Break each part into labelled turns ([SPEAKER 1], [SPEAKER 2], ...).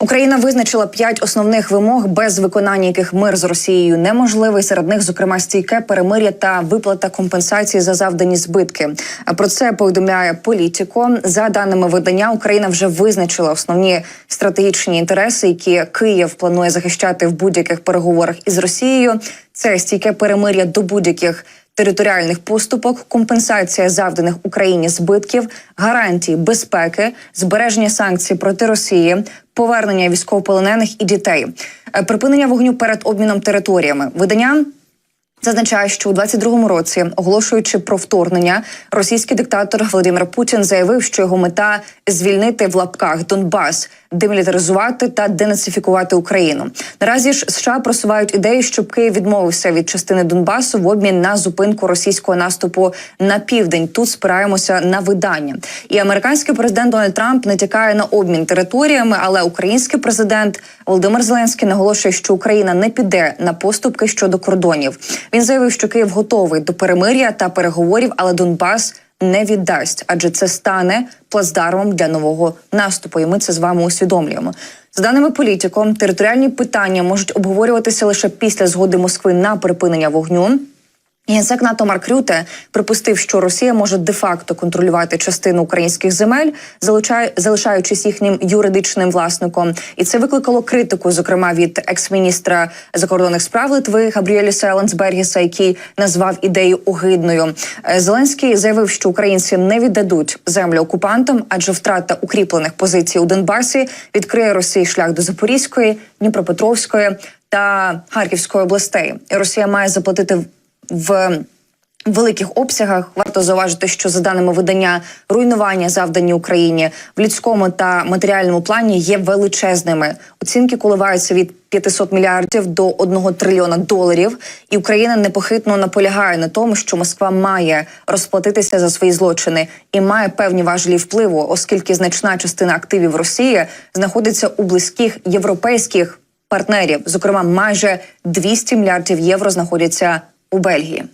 [SPEAKER 1] Україна визначила п'ять основних вимог, без виконання яких мир з Росією неможливий. Серед них, зокрема, стійке перемир'я та виплата компенсації за завдані збитки. А Про це повідомляє політико. За даними видання, Україна вже визначила основні стратегічні інтереси, які Київ планує захищати в будь-яких переговорах із Росією. Це стійке перемир'я до будь-яких територіальних поступок, компенсація завданих Україні збитків, гарантії безпеки, збереження санкцій проти Росії, повернення військовополонених і дітей, Е, припинення вогню перед обміном територіями. Видання Зазначає, що у 22-му році, оголошуючи про вторгнення, російський диктатор Володимир Путін заявив, що його мета звільнити в лапках Донбас, демілітаризувати та денацифікувати Україну. Наразі ж США просувають ідею, щоб Київ відмовився від частини Донбасу в обмін на зупинку російського наступу на південь. Тут спираємося на видання. І американський президент Дональд Трамп натякає на обмін територіями, але український президент Володимир Зеленський наголошує, що Україна не піде на поступки щодо кордонів. Він заявив, що Київ готовий до перемир'я та переговорів, але Донбас не віддасть, адже це стане плацдармом для нового наступу. І ми це з вами усвідомлюємо. За даними політиком, територіальні питання можуть обговорюватися лише після згоди Москви на припинення вогню. Генсек НАТО Марк Рюте припустив, що Росія може де-факто контролювати частину українських земель, залишаючись їхнім юридичним власником, і це викликало критику, зокрема від екс-міністра закордонних справ Литви Габріеліса Ландсбергіса, який назвав ідею огидною. Е, Зеленський заявив, що українці не віддадуть землю окупантам, адже втрата укріплених позицій у Донбасі відкриє Росії шлях до Запорізької, Дніпропетровської та Харківської областей. Росія має заплатити в великих обсягах. Варто зауважити, що за даними видання руйнування завдані Україні в людському та матеріальному плані є величезними. Оцінки коливаються від 500 мільярдів до 1 трильйона доларів, і Україна непохитно наполягає на тому, що Москва має розплатитися за свої злочини і має певні важелі впливу, оскільки значна частина активів Росії знаходиться у близьких європейських партнерів. Зокрема, майже 200 мільярдів євро знаходяться у Бельгії.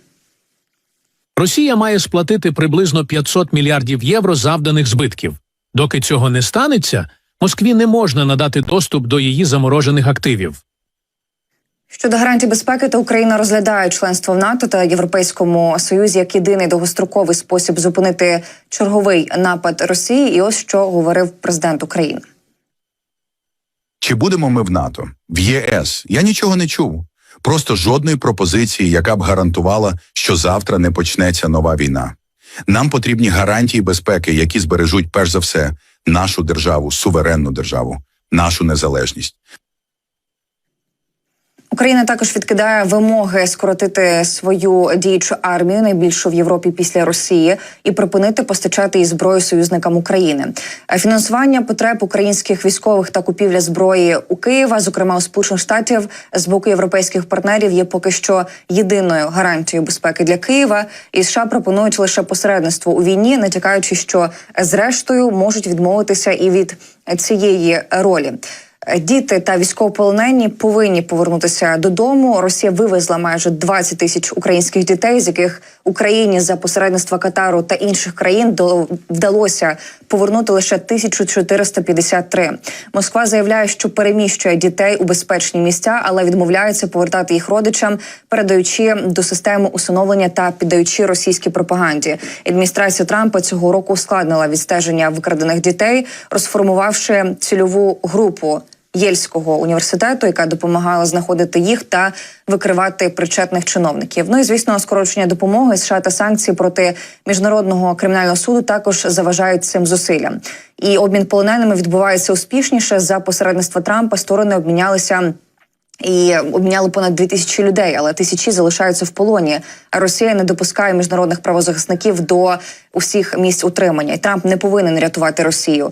[SPEAKER 2] Росія має сплатити приблизно 500 мільярдів євро завданих збитків. Доки цього не станеться, Москві не можна надати доступ до її заморожених активів.
[SPEAKER 1] Щодо гарантій безпеки, то Україна розглядає членство в НАТО та Європейському Союзі як єдиний довгостроковий спосіб зупинити черговий напад Росії. І ось що говорив президент України.
[SPEAKER 3] Чи будемо ми в НАТО, в ЄС? Я нічого не чув. Просто жодної пропозиції, яка б гарантувала, що завтра не почнеться нова війна. Нам потрібні гарантії безпеки, які збережуть перш за все нашу державу, суверенну державу, нашу незалежність.
[SPEAKER 1] Україна також відкидає вимоги скоротити свою діючу армію найбільшу в Європі після Росії і припинити постачати їй зброю союзникам України. Е, Фінансування потреб українських військових та купівля зброї у Києва, зокрема у Сполучених Штатів, з боку європейських партнерів, є поки що єдиною гарантією безпеки для Києва. І США пропонують лише посередництво у війні, натякаючи, що зрештою можуть відмовитися і від цієї ролі. Діти та військовополонені повинні повернутися додому. Росія вивезла майже 20 тисяч українських дітей, з яких Україні за посередництва Катару та інших країн вдалося повернути лише 1453. Москва заявляє, що переміщує дітей у безпечні місця, але відмовляється повертати їх родичам, передаючи до системи усиновлення та піддаючи російській пропаганді. Адміністрація Трампа цього року ускладнила відстеження викрадених дітей, розформувавши цільову групу. Єльського університету, яка допомагала знаходити їх та викривати причетних чиновників. Ну і звісно, скорочення допомоги США та санкції проти міжнародного кримінального суду також заважають цим зусиллям. І обмін полоненими відбувається успішніше за посередництва Трампа. Сторони обмінялися. І обміняли понад дві тисячі людей, але тисячі залишаються в полоні. А Росія не допускає міжнародних правозахисників до усіх місць утримання. І Трамп не повинен рятувати Росію.